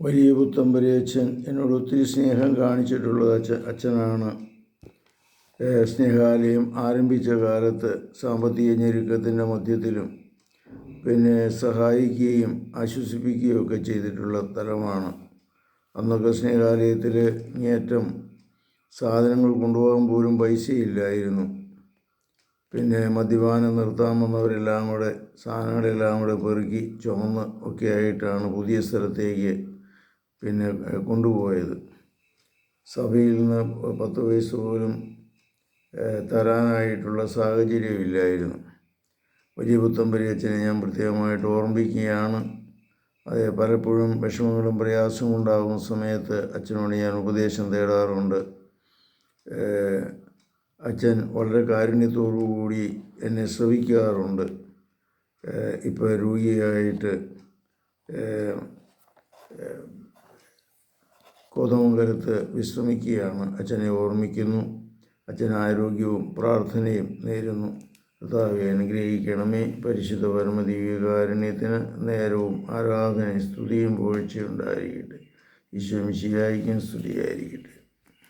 വലിയ പുത്തമ്പരി അച്ഛൻ എന്നോട് ഒത്തിരി സ്നേഹം കാണിച്ചിട്ടുള്ളത് അച്ഛ അച്ഛനാണ്. സ്നേഹാലയം ആരംഭിച്ച കാലത്ത് സാമ്പത്തിക ഞെരുക്കത്തിന്റെ മധ്യത്തിലും പിന്നെ സഹായിക്കുകയും ആശ്വസിപ്പിക്കുകയും ഒക്കെ ചെയ്തിട്ടുള്ള സ്ഥലമാണ്. അന്നൊക്കെ സ്നേഹാലയത്തിൽ ഇങ്ങേറ്റം സാധനങ്ങൾ കൊണ്ടുപോകാൻ പോലും പൈസയില്ലായിരുന്നു. പിന്നെ മദ്യപാനം നിർത്താൻ വന്നവരെല്ലാം കൂടെ സാധനങ്ങളെല്ലാം കൂടെ പെറുക്കി ചുമന്ന് ഒക്കെ ആയിട്ടാണ് പുതിയ സ്ഥലത്തേക്ക് പിന്നെ കൊണ്ടുപോയത്. സഭയിൽ നിന്ന് പത്ത് പൈസ പോലും തരാനായിട്ടുള്ള സാഹചര്യമില്ലായിരുന്നു. വലിയ പുത്തമ്പരിയച്ഛനെ ഞാൻ പ്രത്യേകമായിട്ട് ഓർമ്മിക്കുകയാണ്. അത് പലപ്പോഴും വിഷമങ്ങളും പ്രയാസവും ഉണ്ടാകുന്ന സമയത്ത് അച്ഛനോട് ഞാൻ ഉപദേശം തേടാറുണ്ട്. അച്ഛൻ വളരെ കാരുണ്യത്തോടു കൂടി എന്നെ ശ്രവിക്കാറുണ്ട്. ഇപ്പോൾ രോഗിയായിട്ട് കോതമംഗലത്ത് വിശ്രമിക്കുകയാണ്. അച്ഛനെ ഓർമ്മിക്കുന്നു. അച്ഛൻ ആരോഗ്യവും പ്രാർത്ഥനയും നേരുന്നു. കർത്താവെ അനുഗ്രഹിക്കണമേ. പരിശുദ്ധ പരമദിവ്യകാരുണ്യത്തിന് നേരവും ആരാധനയും സ്തുതിയും പോഴ്ചയുണ്ടായിരിക്കട്ടെ ഈശോ മിശിഹായിക്കും സ്തുതിയായിരിക്കട്ടെ.